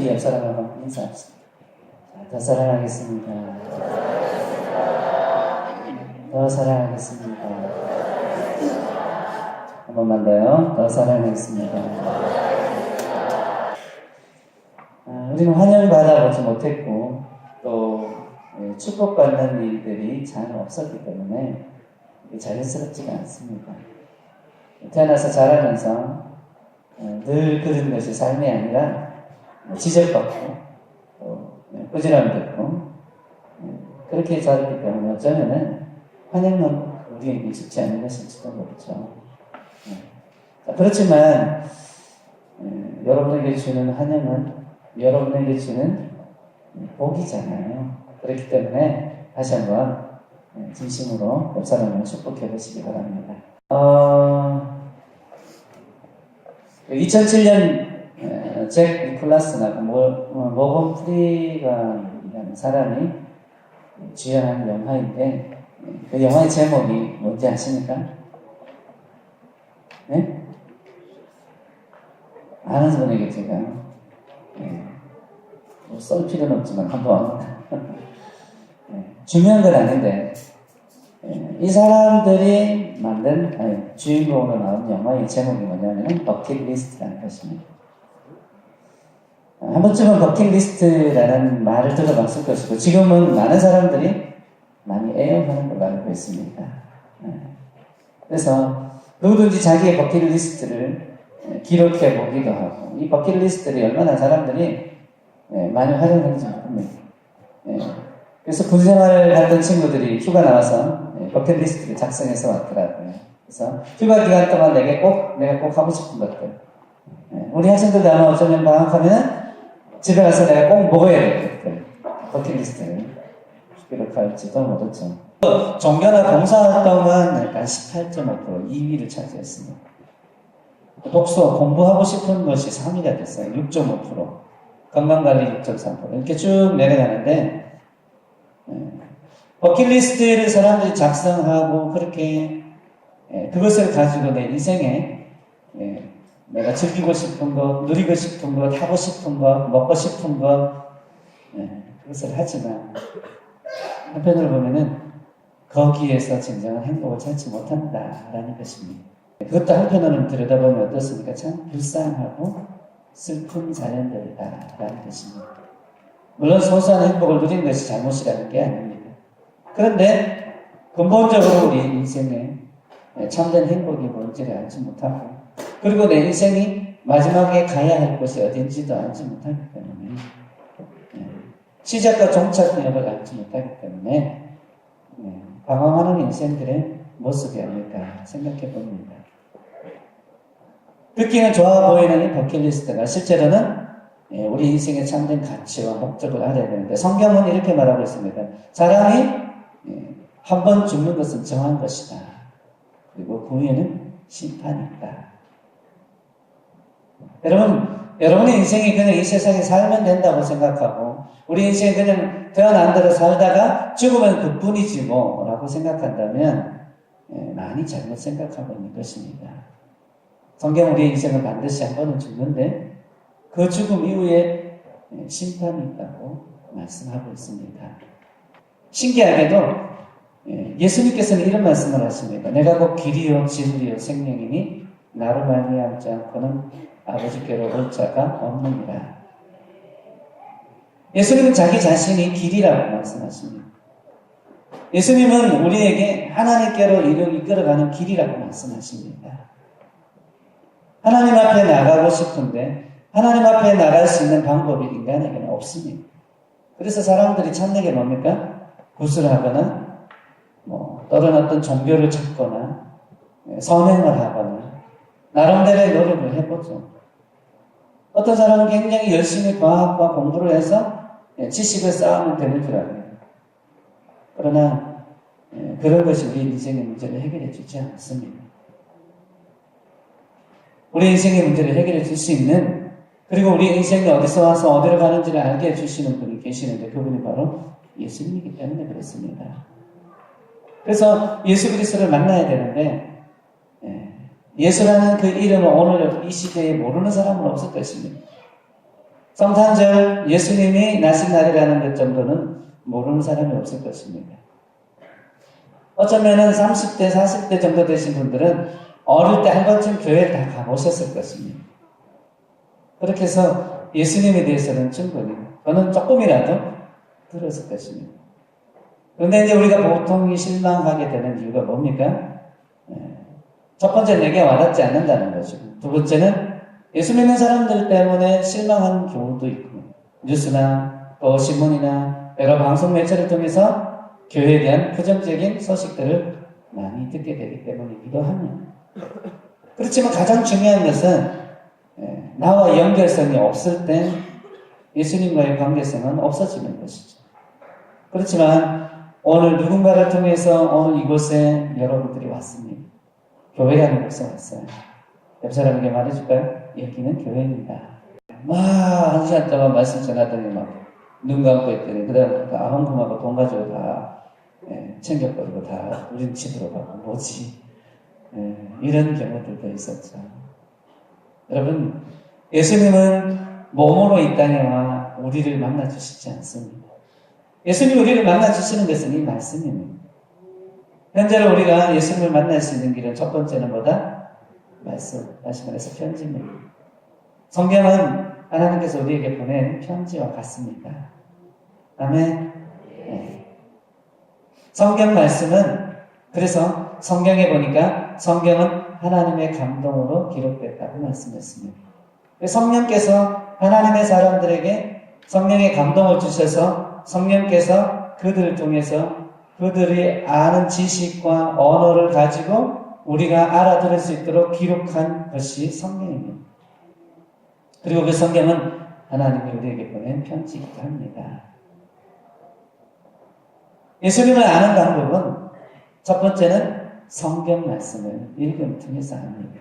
우리 옆 사람하고 인사합시다. 자, 더 사랑하겠습니다. 더 사랑하겠습니다. 한 번만 더요. 더 사랑하겠습니다. 아, 우리는 환영받아보지 못했고 또 예, 축복받는 일들이 잘 없었기 때문에 자연스럽지가 않습니다. 태어나서 자라면서 어, 늘 그런 것이 삶이 아니라 뭐 지적받고 또 예, 꾸지람 듣고 예, 그렇게 자랐기 때문에 어쩌면은 환영은 우리에게 익숙지 않은 것일지도 모르죠. 예. 자, 그렇지만 예, 여러분에게 주는 환영은 여러분에게 주는 복이잖아요. 그렇기 때문에 다시 한번 예, 진심으로 옆 사람을 축복해 보시기 바랍니다. 어, 2007년 잭 니콜라스나 그 모- 어, 모건 프리건이라는 사람이 주연한 영화인데 그 영화의 제목이 뭔지 아십니까? 네? 아는 분에게 제가 예, 뭐쏠 필요는 없지만 한번 예, 중요한 건 아닌데 예, 이 사람들이 만든 아니, 주인공으로 나온 영화의 제목이 뭐냐면 버킷리스트라는 것입니다. 한 번쯤은 버킷리스트라는 말을 들어봤을 것이고 지금은 많은 사람들이 많이 애용하는 걸로 알고 있습니다. 예. 그래서 누구든지 자기의 버킷리스트를 예, 기록해 보기도 하고 이 버킷리스트를 얼마나 사람들이 예, 많이 활용하는지 모릅니다. 예. 그래서 군생활을 하던 친구들이 휴가 나와서 예, 버킷리스트를 작성해서 왔더라고요. 그래서 휴가 기간 동안 내게 꼭 내가 꼭 하고 싶은 것들. 예, 우리 학생들도 아마 어쩌면 방학하면 집에 가서 내가 꼭 먹어야 될 것들. 버킷리스트를 기록할지도 모르죠. 종교나 봉사활동은 약간 18.5% 2위를 차지했습니다. 독서, 공부하고 싶은 것이 3위가 됐어요. 6.5%. 건강관리 6.3%. 이렇게 쭉 내려가는데, 예, 버킷리스트를 사람들이 작성하고 그렇게 예, 그것을 가지고 내 인생에 예, 내가 즐기고 싶은 것, 누리고 싶은 것, 하고 싶은 것, 먹고 싶은 것 예, 그것을 하지만 한편으로 보면은 거기에서 진정한 행복을 찾지 못한다라는 것입니다. 그것도 한편으로는 들여다보면 어떻습니까? 참 불쌍하고 슬픈 자연들이다라는 것입니다. 물론 소소한 행복을 누리는 것이 잘못이라는 게 아닙니다. 그런데 근본적으로 우리 인생에 참된 행복이 뭔지를 알지 못하고 그리고 내 인생이 마지막에 가야 할 곳이 어딘지도 알지 못하기 때문에 예, 시작과 종착역을 알지 못하기 때문에 예, 방황하는 인생들의 모습이 아닐까 생각해 봅니다. 듣기는 좋아 보이는 이 버킷리스트가 실제로는 예, 우리 인생의 참된 가치와 목적을 알아야 되는데 성경은 이렇게 말하고 있습니다. 사람이 예, 한번 죽는 것은 정한 것이다. 그리고 그 후에는 심판이 있다. 여러분, 여러분의 인생이 그냥 이 세상에 살면 된다고 생각하고 우리 인생이 그냥 태어난 대로 살다가 죽으면 그 뿐이지 뭐 라고 생각한다면 예, 많이 잘못 생각하고 있는 것입니다. 성경 우리 인생은 반드시 한 번은 죽는데 그 죽음 이후에 예, 심판이 있다고 말씀하고 있습니다. 신기하게도 예, 예수님께서는 이런 말씀을 하십니다. 내가 곧 길이요 진리요 생명이니 나로 말미암지 않고는 아버지께로 올 자가 없느니라. 예수님은 자기 자신이 길이라고 말씀하십니다. 예수님은 우리에게 하나님께로 이끌어가는 길이라고 말씀하십니다. 하나님 앞에 나가고 싶은데 하나님 앞에 나갈 수 있는 방법이 인간에게는 없습니다. 그래서 사람들이 찾는 게 뭡니까? 구슬하거나 뭐 어떤 종교를 찾거나 선행을 하거나 나름대로의 노력을 해보죠. 어떤 사람은 굉장히 열심히 과학과 공부를 해서 예, 지식을 쌓으면 되는 줄 알아요. 그러나 예, 그런 것이 우리 인생의 문제를 해결해 주지 않습니다. 우리 인생의 문제를 해결해 줄 수 있는 그리고 우리 인생이 어디서 와서 어디로 가는지를 알게 해주시는 분이 계시는데 그분이 바로 예수님이기 때문에 그렇습니다. 그래서 예수 그리스도를 만나야 되는데 예, 예수라는 그 이름을 오늘 이 시대에 모르는 사람은 없을 것입니다. 성탄절 예수님이 나신 날이라는 것 정도는 모르는 사람이 없을 것입니다. 어쩌면은 30대, 40대 정도 되신 분들은 어릴 때 한 번쯤 교회를 다 가보셨을 것입니다. 그렇게 해서 예수님에 대해서는 충분히, 저는 조금이라도 들었을 것입니다. 그런데 이제 우리가 보통 실망하게 되는 이유가 뭡니까? 예. 첫 번째 내게 와닿지 않는다는 것이고, 두 번째는 예수 믿는 사람들 때문에 실망한 경우도 있고, 뉴스나 또 신문이나 여러 방송 매체를 통해서 교회에 대한 부정적인 소식들을 많이 듣게 되기 때문이기도 합니다. 그렇지만 가장 중요한 것은 예, 나와 연결성이 없을 때 예수님과의 관계성은 없어지는 것이죠. 그렇지만 오늘 누군가를 통해서 오늘 이곳에 여러분들이 왔습니다. 교회라는 곳에 왔어요. 옆 사람에게 말해줄까요? 여기는 교회입니다. 막한 시간 동안 말씀 전하더니 막 눈 감고 있더니 그 다음 다 헌금하고 돈 가지고 다 예, 챙겨버리고 다 우린 집으로 가고 뭐지 예, 이런 경우들도 있었죠. 여러분 예수님은 몸으로 이 땅에 와 우리를 만나 주시지 않습니다. 예수님 우리를 만나 주시는 것은 이 말씀입니다. 현재로 우리가 예수님을 만날 수 있는 길은 첫 번째는 뭐다? 말씀, 다시 말해서 편지입니다. 성경은 하나님께서 우리에게 보낸 편지와 같습니다. 다음에 네. 성경 말씀은 그래서 성경에 보니까 성경은 하나님의 감동으로 기록됐다고 말씀했습니다. 성령께서 하나님의 사람들에게 성령의 감동을 주셔서 성령께서 그들을 통해서 그들이 아는 지식과 언어를 가지고 우리가 알아들을 수 있도록 기록한 것이 성경입니다. 그리고 그 성경은 하나님이 우리에게 보낸 편지이기도 합니다. 예수님을 아는 방법은 첫 번째는 성경 말씀을 읽음 통해서 합니다.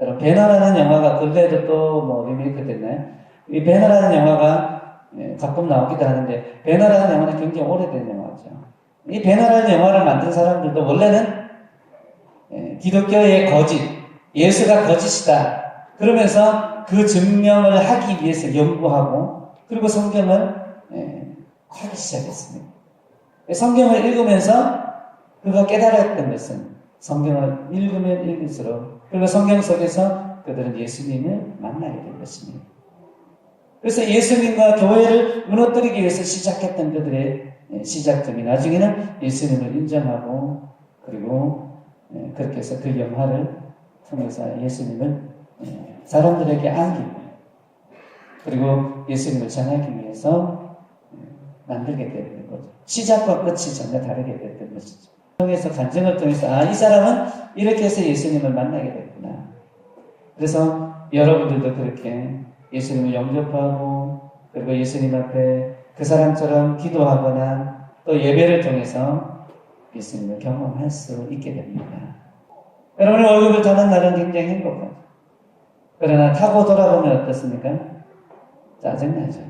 여러분, 배너라는 영화가 근래에도 또뭐 리메이크 됐나요? 이 배너라는 영화가 예, 가끔 나오기도 하는데 배너라는 영화는 굉장히 오래된 영화죠. 이 배너라는 영화를 만든 사람들도 원래는 예, 기독교의 거짓, 예수가 거짓이다. 그러면서 그 증명을 하기 위해서 연구하고 그리고 성경을 예, 하기 시작했습니다. 성경을 읽으면서 그가 깨달았던 것은 성경을 읽으면 읽을수록 그리고 성경 속에서 그들은 예수님을 만나게 된 것입니다. 그래서 예수님과 교회를 무너뜨리기 위해서 시작했던 그들의 시작점이 나중에는 예수님을 인정하고 그리고 그렇게 해서 그 영화를 통해서 예수님을 사람들에게 안기고 그리고 예수님을 전하기 위해서 만들게 되는 거죠. 시작과 끝이 전혀 다르게 됐던 것이죠. 통해서 간증을 통해서 아 이 사람은 이렇게 해서 예수님을 만나게 됐구나. 그래서 여러분들도 그렇게 예수님을 영접하고 그리고 예수님 앞에 그 사람처럼 기도하거나 또 예배를 통해서 예수님을 경험할 수 있게 됩니다. 여러분의 월급을 타는 날은 굉장히 행복하죠. 그러나 타고 돌아보면 어떻습니까? 짜증나죠.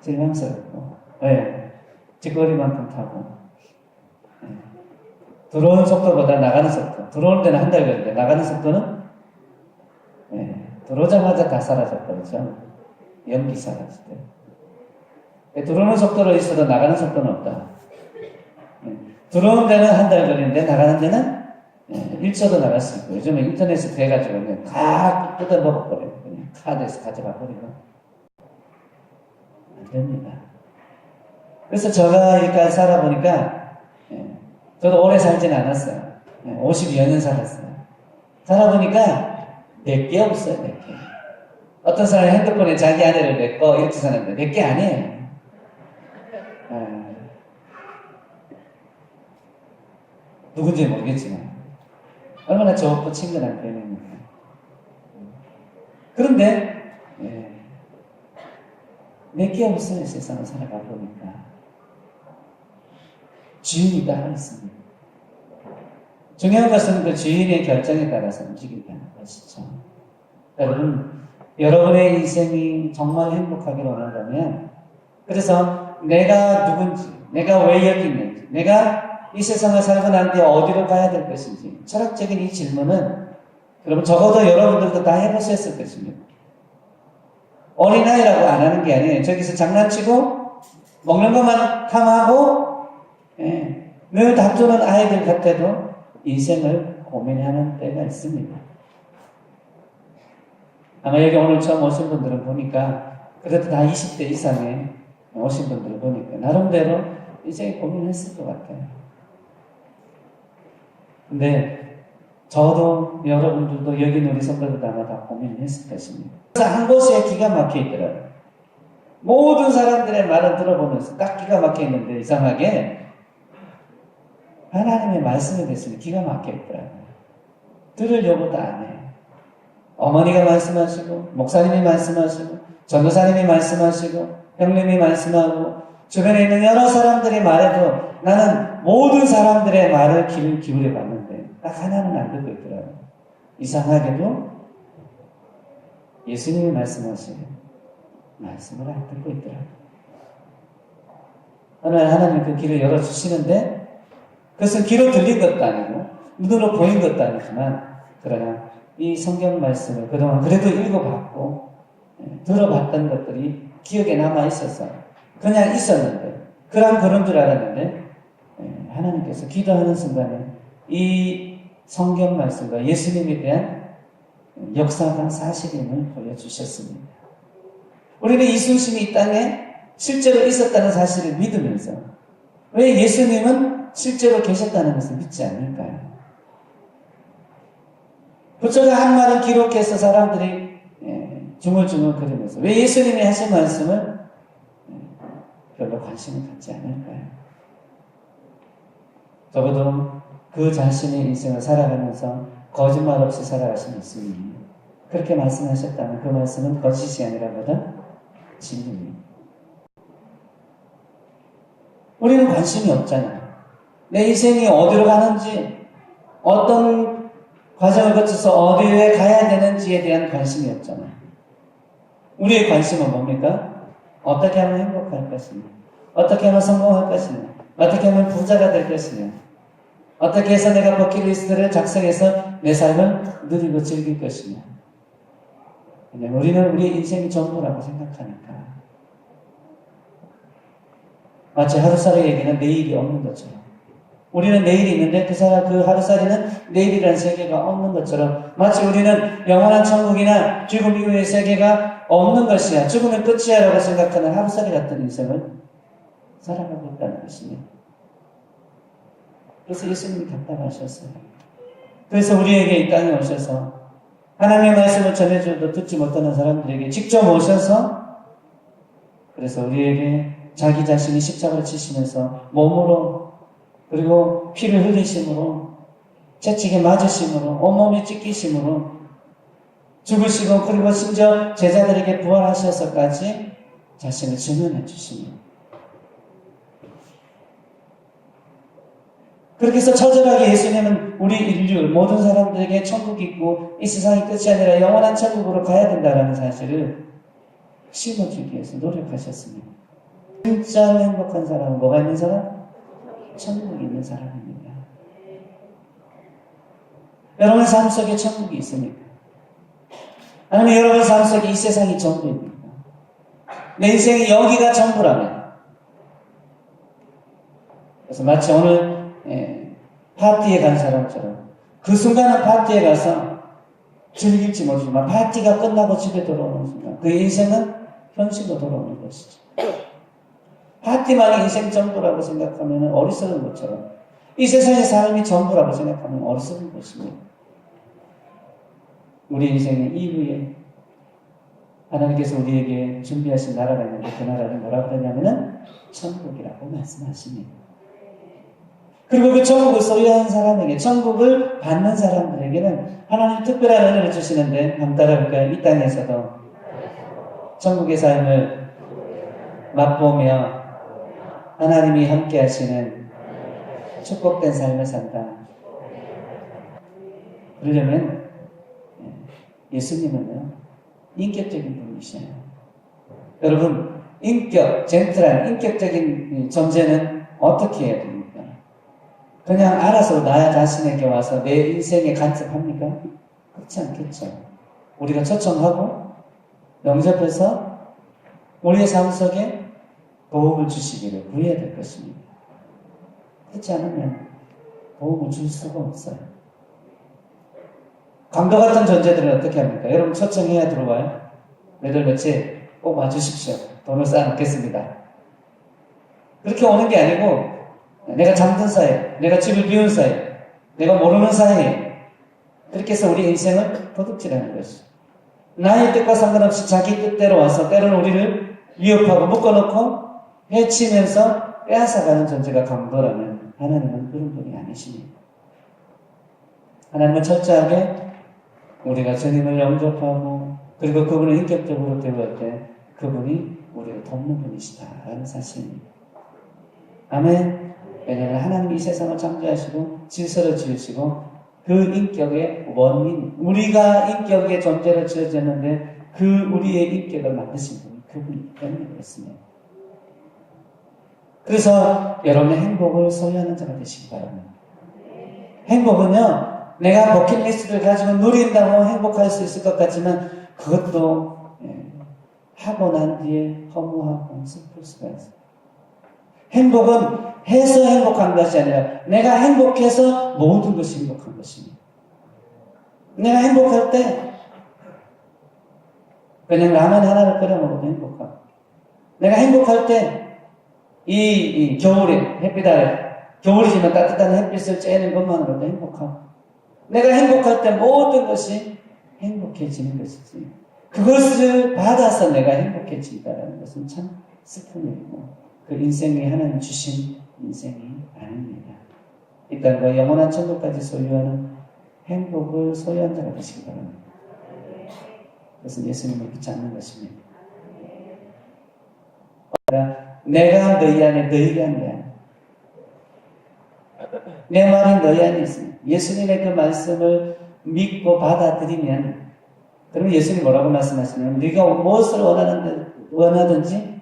실망스럽고. 왜? 뒷거리만큼 타고. 네. 들어오는 속도보다 나가는 속도. 들어오는 데는 한 달 걸리는데 나가는 속도는 네. 들어오자마자 다 사라져버리죠. 연기 사라질 때. 들어오는 속도로 있어도 나가는 속도는 없다. 네. 들어오는 데는 한 달 걸리는데 나가는 데는 네. 1초도 나갈 수 있고 요즘에 인터넷에 돼가지고 그냥 다 뜯어 먹어버려요. 그냥 카드에서 가져가 버리고. 안 됩니다. 그래서 제가 여기까지 살아보니까 예, 저도 오래 살지는 않았어요. 예, 52여 년 살았어요. 살아보니까 몇 개 없어요, 몇 개. 어떤 사람이 핸드폰에 자기 아내를 냈고 이렇게 사는데 몇 개 아니에요. 예. 누군지 모르겠지만 얼마나 좋고 친근한 배우입니까. 그런데 예, 몇개 없어요, 세상을 살아가 보니까. 주인이 따라 있습니다. 중요한 것은 그 주인의 결정에 따라서 움직인다는 것이죠. 여러분, 여러분의 인생이 정말 행복하기를 원한다면, 그래서 내가 누군지, 내가 왜 여기 있는지, 내가 이 세상을 살고 난 뒤에 어디로 가야 될 것인지, 철학적인 이 질문은, 여러분, 적어도 여러분들도 다 해보셨을 것입니다. 어린아이라고 안 하는 게 아니에요. 저기서 장난치고 먹는 것만 탐하고 예, 늘 다투는 아이들 같아도 인생을 고민하는 때가 있습니다. 아마 여기 오늘 처음 오신 분들은 보니까 그래도 다 20대 이상의 오신 분들을 보니까 나름대로 이제 고민했을 것 같아요. 근데 저도 여러분들도 여기 아마 다 고민했을 것입니다. 그래서 한 곳에 기가 막혀 있더라고요. 모든 사람들의 말을 들어보면서 딱 기가 막혀 있는데 이상하게 하나님의 말씀에 대해서는 기가 막혀 있더라고요. 들으려고도 안 해요. 어머니가 말씀하시고, 목사님이 말씀하시고, 전도사님이 말씀하시고, 형님이 말씀하고, 주변에 있는 여러 사람들의 말에도 나는 모든 사람들의 말을 기울여 봤는데, 딱 하나는 안 듣고 있더라고요. 이상하게도 예수님이 말씀하시는 말씀을 안 듣고 있더라고요. 어느 날 하나님 그 길을 열어주시는데, 그것은 귀로 들린 것도 아니고, 눈으로 보인 것도 아니지만, 그러나 이 성경 말씀을 그동안 그래도 읽어봤고, 예, 들어봤던 것들이 기억에 남아 있어서 그냥 있었는데, 그런 그런 줄 알았는데, 예, 하나님께서 기도하는 순간에 이 성경 말씀과 예수님에 대한 역사가 사실임을 보여주셨습니다. 우리는 이순신이 이 땅에 실제로 있었다는 사실을 믿으면서 왜 예수님은 실제로 계셨다는 것을 믿지 않을까요? 부처가 한 말은 기록해서 사람들이 예, 중얼중얼 거리면서 왜 예수님이 하신 말씀을 예, 별로 관심을 갖지 않을까요? 적어도 그 자신의 인생을 살아가면서 거짓말 없이 살아가신 예수님이 그렇게 말씀하셨다면 그 말씀은 거짓이 아니라 보다 진리입니다. 우리는 관심이 없잖아요. 내 인생이 어디로 가는지, 어떤 과정을 거쳐서 어디에 가야 되는지에 대한 관심이 없잖아요. 우리의 관심은 뭡니까? 어떻게 하면 행복할 것이냐? 어떻게 하면 성공할 것이냐? 어떻게 하면 부자가 될 것이냐? 어떻게 해서 내가 버킷리스트를 작성해서 내 삶을 누리고 즐길 것이냐? 우리는 우리의 인생이 전부라고 생각하니까. 마치 하루살이에게는 내일이 없는 것처럼. 우리는 내일이 있는데 그 사람 그 하루살이는 내일이라는 세계가 없는 것처럼 마치 우리는 영원한 천국이나 죽음 이후의 세계가 없는 것이야 죽으면 끝이야 라고 생각하는 하루살이 같은 인생을 살아가고 있다는 것입니다. 그래서 예수님이 답답하셨어요. 그래서 우리에게 이 땅에 오셔서 하나님의 말씀을 전해줘도 듣지 못하는 사람들에게 직접 오셔서 그래서 우리에게 자기 자신이 십자가를 치시면서 몸으로 그리고 피를 흘리심으로 채찍에 맞으심으로 온몸이 찢기심으로 죽으시고 그리고 심지어 제자들에게 부활하셔서까지 자신을 증언해 주십니다. 그렇게 해서 처절하게 예수님은 우리 인류 모든 사람들에게 천국이 있고 이 세상이 끝이 아니라 영원한 천국으로 가야 된다는 사실을 심어주기 위해서 노력하셨습니다. 진짜 행복한 사람은 뭐가 있는 사람? 천국이 있는 사람입니다. 여러분의 삶 속에 천국이 있습니까? 아니면 여러분의 삶 속에 이 세상이 전부입니까? 내 인생이 여기가 전부라면 그래서 마치 오늘 예, 파티에 간 사람처럼 그 순간은 파티에 가서 즐길지 모르지만 파티가 끝나고 집에 돌아오는 순간 그 인생은 현실로 돌아오는 것이죠. 파티만이 인생 전부라고 생각하면 어리석은 것처럼 이 세상의 삶이 전부라고 생각하면 어리석은 것입니다. 우리 인생의 이후에 하나님께서 우리에게 준비하신 나라가 있는데 그 나라를 뭐라고 하냐면은 천국이라고 말씀하십니다. 그리고 그 천국을 소유한 사람에게, 천국을 받는 사람들에게는 하나님 특별한 은혜를 주시는데 한번 따라볼까요? 이 땅에서도 천국의 삶을 맛보며 하나님이 함께 하시는 축복된 삶을 산다. 그러려면 예수님은요, 인격적인 분이셔요. 여러분, 인격, 젠틀한 인격적인 존재는 어떻게 해야 됩니까? 그냥 알아서 나 자신에게 와서 내 인생에 간섭합니까? 그렇지 않겠죠. 우리가 초청하고 영접해서 우리의 삶 속에 도움을 주시기를 구해야 될 것입니다. 그렇지 않으면 도움을 줄 수가 없어요. 강도 같은 존재들은 어떻게 합니까? 여러분 초청해야 들어와요? 몇월 며칠 꼭 와주십시오. 돈을 쌓아놓겠습니다. 그렇게 오는 게 아니고 내가 잠든 사이에, 내가 집을 비운 사이에, 내가 모르는 사이에 그렇게 해서 우리 인생을 도둑질하는 것이. 나의 뜻과 상관없이 자기 뜻대로 와서 때로는 우리를 위협하고 묶어놓고 해치면서 빼앗아가는 존재가 강도라면 하나님은 그런 분이 아니십니다. 하나님은 철저하게 우리가 주님을 영접하고 그리고 그분을 인격적으로 대우할 때 그분이 우리를 돕는 분이시다라는 사실입니다. 아멘. 왜냐하면 하나님이 이 세상을 창조하시고 질서를 지으시고 그 인격의 원인, 우리가 인격의 존재를 지어졌는데 그 우리의 인격을 만드신 분이 그분이기 때문에 그렇습니다. 그래서 여러분의 행복을 소유하는 자가 되시기 바랍니다. 행복은요, 내가 버킷리스트를 가지고 누린다고 행복할 수 있을 것 같지만 그것도 예, 하고 난 뒤에 허무하고 슬플 수가 있어요. 행복은 해서 행복한 것이 아니라 내가 행복해서 모든 것이 행복한 것입니다. 내가 행복할 때 그냥 라면 하나를 끓여 먹어도 행복하고 내가 행복할 때 이, 이 겨울에 햇빛 아래 겨울이지만 따뜻한 햇빛을 쬐는 것만으로도 행복하고 내가 행복할 때 모든 것이 행복해지는 것이지. 그것을 받아서 내가 행복해진다는 것은 참 슬픈 일이고 그 인생이 하나님 주신 인생이 아닙니다. 이 땅과 영원한 천국까지 소유하는 행복을 소유한 자가 되시기 바랍니다. 그것은 예수님을 믿지 않는 것입니다. 내가 너희 안에 너희가 내 안에 내 말이 너희 안에 있습니다. 예수님의 그 말씀을 믿고 받아들이면 그러면 예수님 뭐라고 말씀하시냐면 네가 무엇을 원하는 원하든지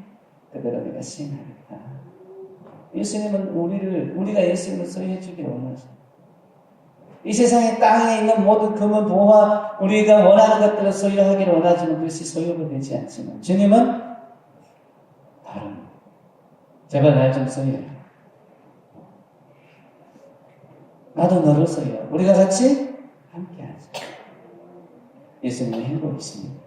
그대로 내가 시행하겠다. 예수님은 우리를 우리가 소유해 주기를 원하죠. 이 세상에 땅에 있는 모든 금은 보화 우리가 원하는 것들을 소유하기를 원하지만 그것이 소유가 되지 않지만 주님은 다른 제발 날 좀 소유해. 나도 너를 소유해. 우리가 같이 함께 하자. 예수님의 행복이십니다.